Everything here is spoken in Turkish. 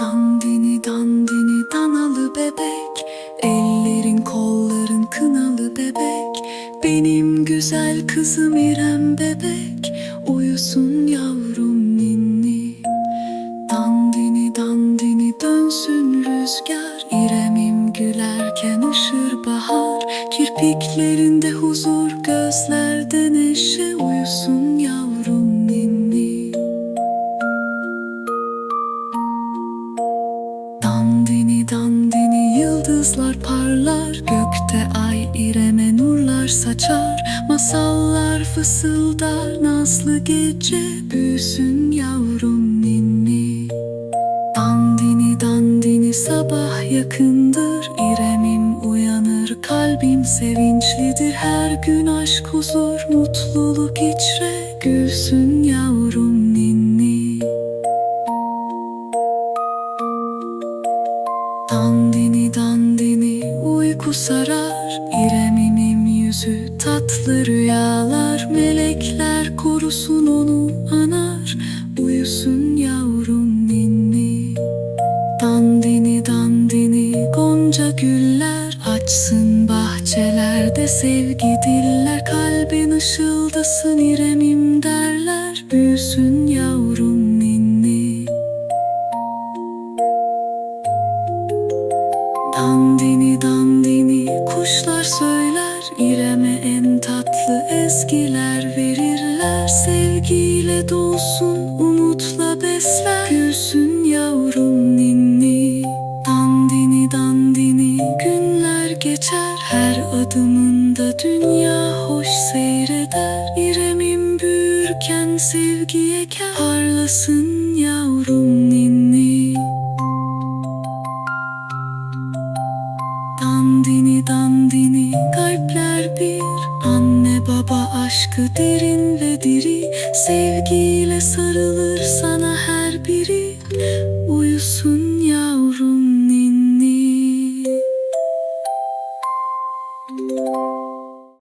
Dandini dandini danalı bebek. Ellerin kolların kınalı bebek. Benim güzel kızım İrem bebek. Uyusun yavrum ninni. Dandini dandini dönsün rüzgar. İremim gülerken ışır bahar Kirpiklerinde huzur gözlerde neşe Uyusun yavrum ninni. Dandini dandini yıldızlar parlar Gökte ay İrem'e nurlar saçar. Masallar fısıldar nazlı gece Büyüsün yavrum ninni. Dandini dandini sabah uyanır kalbim sevinçlidir. Her gün aşk huzur mutluluk içre Gülsün yavrum ninni. Dandini dandini uyku sarar. İremimim yüzü tatlı rüyalar. Melekler korusun onu anar. Uyusun sevgi diller Kalbin ışıldasın İremim derler Büyüsün yavrum ninni Dandini dandini kuşlar söyler İrem'e en tatlı ezgiler verirler. Sevgiyle dolsun Her adımında dünya hoş seyreder. İrem'im büyürken sevgi eker Parlasın yavrum ninni. Dandini dandini kalpler bir. Anne baba aşkı derin ve diri. Sevgiyle sarılır sana her